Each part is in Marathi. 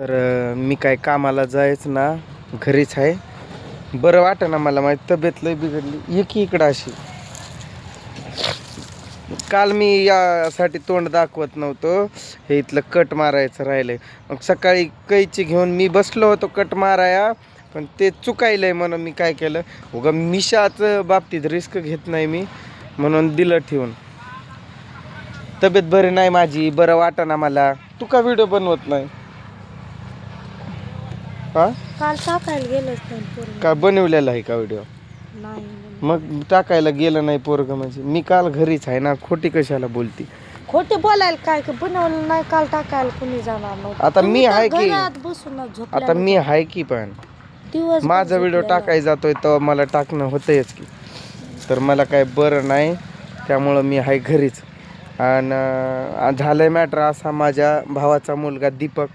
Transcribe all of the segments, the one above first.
तर मी काय कामाला जायच ना घरीच आहे. बरं वाट ना मला माझी तब्येत लय बिघडली. एक इकडं अशी. काल मी यासाठी तोंड दाखवत नव्हतो. हे इथलं कट मारायचं राहिलंय. मग सकाळी कैची घेऊन मी बसलो होतो कट माराया पण ते चुकायलंय म्हणून मी काय केलं? उगा मिशाचं बाबतीत रिस्क घेत नाही मी म्हणून दिलं ठेवून. तब्येत बरी नाही माझी बरं वाटना मला. तू का व्हिडिओ बनवत नाही? हा? काल टाकायला गेलंच नाही बनवलेला आहे का व्हिडिओ नाही मग टाकायला गेलं नाही पोरग म्हणजे. मी काल घरीच आहे ना खोटी कशाला बोलती? खोटे बोलायला काय की? बनवलं नाही काल टाकायला कुणी जाणार नव्हतं. आता मी तुम्ही तर आहे की- घरात आता मी आहे की पण? दिवस माझा व्हिडिओ टाकाय जातोय तेव्हा मला टाकणं होतंयच की. तर मला काय बरं नाही त्यामुळं मी आहे घरीच. आणि झालंय मॅटर असा माझ्या भावाचा मुलगा दीपक.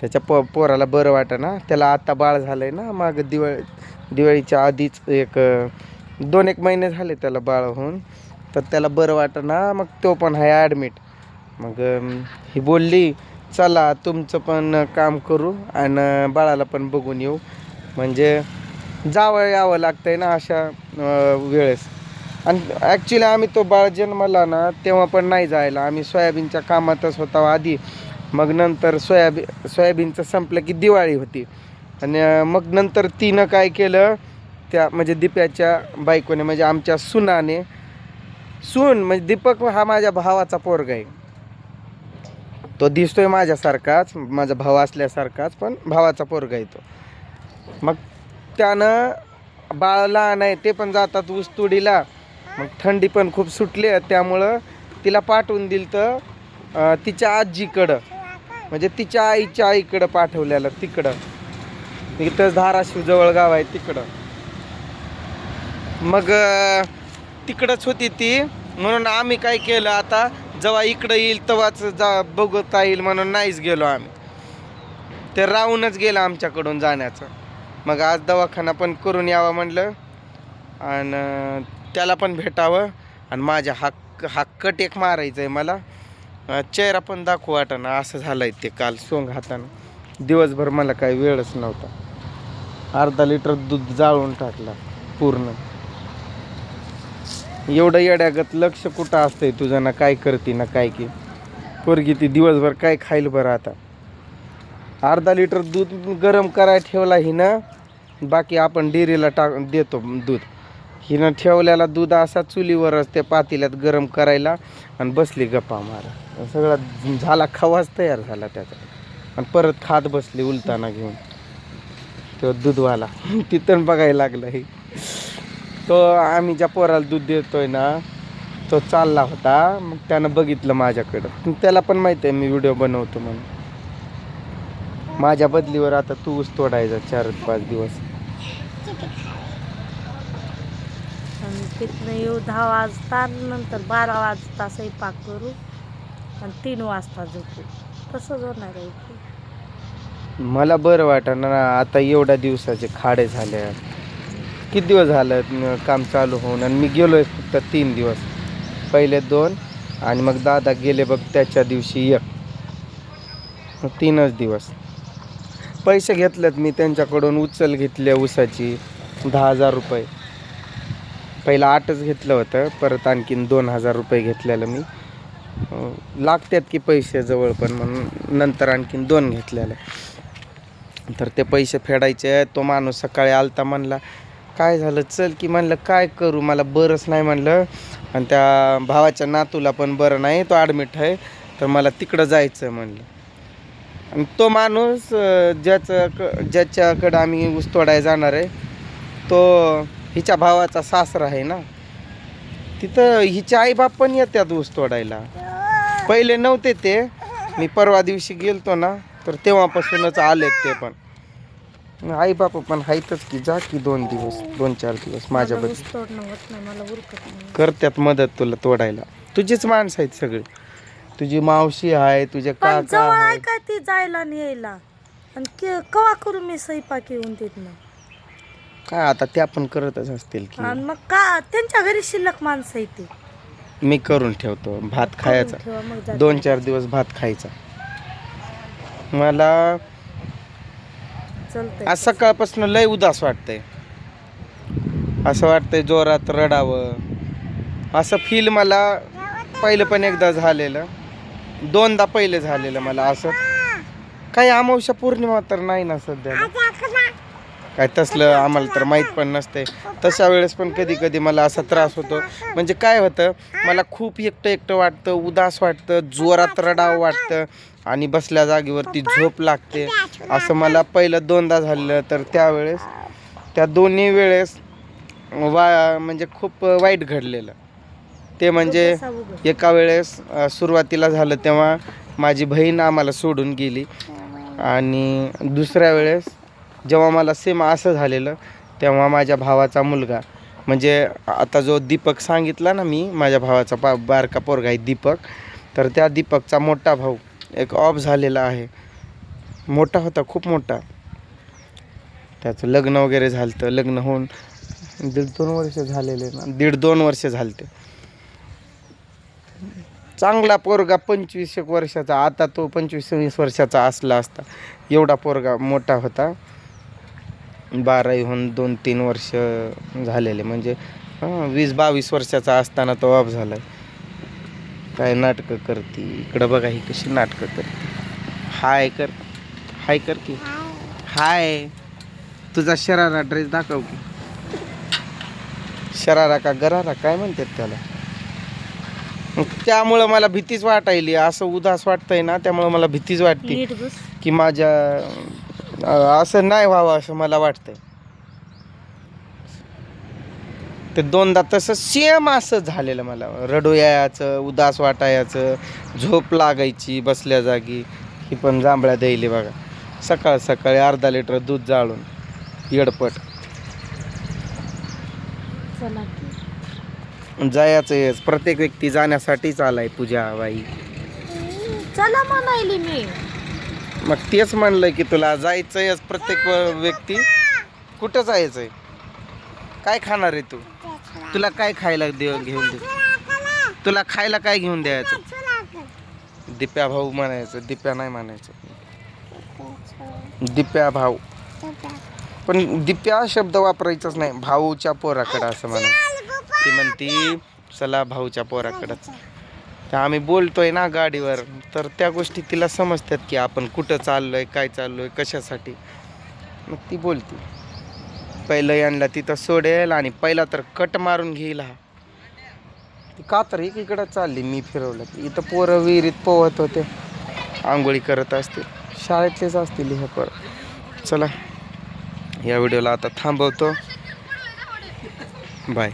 त्याच्या प पोराला बरं वाटतं ना. त्याला आता बाळ झालं आहे ना. मग दिवाळी दिवाळीच्या आधीच एक दोन एक महिने झाले त्याला बाळ होऊन. तर त्याला बरं वाटतं ना. मग तो पण आहे ॲडमिट मग ही बोलली चला तुमचं पण काम करू आणि बाळाला पण बघून येऊ. म्हणजे जावं यावं लागतंय ना अशा वेळेस. आणि ॲक्च्युली आम्ही तो बाळ जन्मला ना तेव्हा पण नाही जायला. आम्ही सोयाबीनच्या कामातच होता आधी. मग नंतर सोयाबी सोयाबीनचं संपलं की दिवाळी होती. आणि मग नंतर तिनं काय केलं त्या म्हणजे दिप्याच्या बायकोने म्हणजे आमच्या सुनाने सून म्हणजे दीपक हा माझ्या भावाचा पोरगा आहे. तो दिसतोय माझ्यासारखाच माझा भाव असल्यासारखाच पण भावाचा पोरगा आहे तो. मग त्यानं बाळ लहान आहे ते पण जातात ऊसतुडीला मग थंडी पण खूप सुटली त्यामुळं तिला पाठवून दिलं तर तिच्या आजीकडं. म्हणजे तिच्या आईच्या आईकडं पाठवलेलं तिकडं. इथंच धाराशिव जवळ गाव आहे तिकडं. मग तिकडंच होती ती. म्हणून आम्ही काय केलं आता जेव्हा इकडं येईल तेव्हाच जा बघता येईल म्हणून नाहीच गेलो आम्ही. ते राहूनच गेलं आमच्याकडून जाण्याचं. मग आज दवाखाना पण करून यावं म्हणलं. आणि त्याला पण भेटावं. आणि माझ्या हाक हाक्कट एक मारायचं आहे मला. चेहरा पण दाखवू वाटाना असं झालं आहे ते काल सोंग हातानं. दिवसभर मला काही वेळच नव्हता. अर्धा लिटर दूध जाळून टाकला पूर्ण. एवढं येड्यागत लक्ष कुठं असतंय तुझं? ना काय करते ना काय की. पोरगी ती दिवसभर काय खाईल बरं आता? अर्धा लिटर दूध गरम करायला ठेवला ना बाकी आपण डेअरीला टाक देतो दूध. हिनं ठेवलेला दूध असा चुलीवरच त्या पातेल्यात गरम करायला आणि बसली गप्पा मारा सगळा झाला खवाच तयार झाला त्याचा. आणि परत खात बसली उलताना घेऊन. तो दूधवाला तिथं बघायला लागलं हे. तो आम्ही ज्या पोराला दूध देतोय ना तो चालला होता. मग त्यानं बघितलं माझ्याकडं. त्याला पण माहिती आहे मी व्हिडिओ बनवतो म्हणून. माझ्या बदलीवर आता तू ऊस तोडायचा चार पाच दिवस. आणि तिथनं येऊ दहा वाजता नंतर बारा वाजता स्वयंपाक करू आणि तीन वाजता झोपू. तसंच होणार आहे मला बरं वाटणार ना आता एवढ्या दिवसाचे खाडे झाले. किती दिवस झालं न- काम चालू होऊन? आणि मी गेलोय फक्त तीन दिवस. पहिले दोन आणि मग दादा गेले बघ त्याच्या दिवशी एक. मग तीनच दिवस. पैसे घेतलेत मी त्यांच्याकडून उचल घेतली ऊसाची. दहा हजार रुपये. पहिलं आठच घेतलं होतं परत आणखीन दोन हजार रुपये घेतलेलं मी. लागतात की पैसे जवळ पण म्हणून नंतर आणखीन दोन घेतलेलं. तर ते पैसे फेडायचे तो माणूस सकाळी आलता म्हणला काय झालं? चल की म्हणलं काय करू? मला बरंच नाही म्हणलं. आणि त्या भावाच्या नातूला पण बरं नाही तो ॲडमिट आहे. तर मला तिकडं जायचं म्हणलं. आणि तो माणूस ज्याचं क ज्याच्याकडं आम्ही ऊस तोडायला जाणार आहे तो हिच्या भावाचा सासरा आहे ना तिथं हिचे आईबाप पण येतात ऊस तोडायला. पहिले नव्हते ते. मी परवा दिवशी गेलतो ना तर तेव्हापासूनच आलेत ते पण. आई बापा पण आहेतच की जा की दोन दिवस दोन चार दिवस नाही करतात मदत तुला तोडायला. तुझीच माणसं आहेत सगळी. तुझी मावशी आहे तुझे पण काका आहे. काय ती जायला आणि यायला? आणि के- कवा करू मी स्वयंपाक येऊन तिथनं? काय आता त्या पण करतच असतील आणि की मग का? त्यांच्या घरी शिल्लक माणसं येते मी करून ठेवतो. भात खायचा. ठेवा मग जाते. दोन चार दिवस भात खायचा. मला चलतंय. आज सकाळपासून लय उदास वाटतंय. असं वाटतंय जोरात रडावं. असं फील मला पहिलं पण एकदा झालेलं. दोनदा पहिले झालेलं मला असं. काही अमावस्या पौर्णिमा तर नाही ना सध्या. काय तसलं आम्हाला तर माहीत पण नसते. तशा वेळेस पण कधी कधी मला असा त्रास होतो. म्हणजे काय होतं मला खूप एकटं एकटं वाटतं उदास वाटतं जोरात रडावं वाटतं आणि बसल्या जागेवरती झोप लागते. असं मला पहिलं दोनदा झालेलं तर त्यावेळेस त्या दोन्ही वेळेस वा म्हणजे खूप वाईट घडलेलं. ते म्हणजे एका वेळेस सुरुवातीला झालं तेव्हा माझी बहीण आम्हाला सोडून गेली आणि दुसऱ्या वेळेस जेव्हा मला सेम असं झालेलं तेव्हा माझ्या भावाचा मुलगा म्हणजे आता जो दीपक सांगितला ना मी माझ्या भावाचा पा बारका पोरगा आहे दीपक तर त्या दीपकचा मोठा भाऊ एक ऑफ झालेला आहे. मोठा होता खूप मोठा. त्याचं लग्न वगैरे झालं तर लग्न होऊन दीड दोन वर्ष झालेले ना दीड दोन वर्ष झालते. चांगला पोरगा पंचवीस एक वर्षाचा आता तो पंचवीस वीस वर्षाचा असला असता एवढा पोरगा मोठा होता. बारावीहून दोन तीन वर्ष झालेले. म्हणजे हां वीस बावीस वर्षाचा असताना तो ऑफ झाला काय नाटकं करते? इकडं बघा ही कशी नाटकं करते. हाय कर हाय कर की. हाय. तुझा शरारा ड्रेस दाखव की. शरारा का गरारा? काय म्हणतात त्याला? त्यामुळं मला भीतीच वाटायली. असं उदास वाटतंय ना त्यामुळं मला भीतीच वाटते की माझ्या असं नाही व्हावं असं मला वाटतंय. ते दोनदा तसं सेम असं झालेलं मला. रडू यायचं उदास वाटायचं झोप लागायची बसल्या जागी. ही पण जांभळ्या द्यायली बघा. सकाळ सकाळी अर्धा लिटर दूध जाळून येडपट. जायचं हेच. प्रत्येक व्यक्ती जाण्यासाठीच आलाय पूजा बाई. चला म्हणायली मी. मग तेच म्हणलंय की तुला जायचंय प्रत्येक व्यक्ती. कुठं जायचंय? काय खाणार आहे तू? तुला काय खायला दे घेऊन दे. तुला खायला काय घेऊन द्यायचं? दिप्या भाऊ म्हणायचं दिप्या नाही म्हणायचं. दिप्या भाऊ. पण दिप्या शब्द वापरायचाच नाही भाऊच्या पोराकडं असं म्हणायचं. ती म्हणती चला भाऊच्या पोराकडंच. आम्ही बोलतोय ना गाडीवर. तर त्या गोष्टी तिला समजतात की आपण कुठं चाललोय काय चाललोय कशासाठी. मग ती बोलते पहिलं यांना तिथं सोडेल आणि पहिला तर कट मारून घेईल हा. ती का तर एकीकडं चालली मी फिरवलं. की इथं पोरं विहिरीत पोहत होते. आंघोळी करत असते शाळेतलेच असतील हे पर. चला या व्हिडिओला आता थांबवतो. बाय.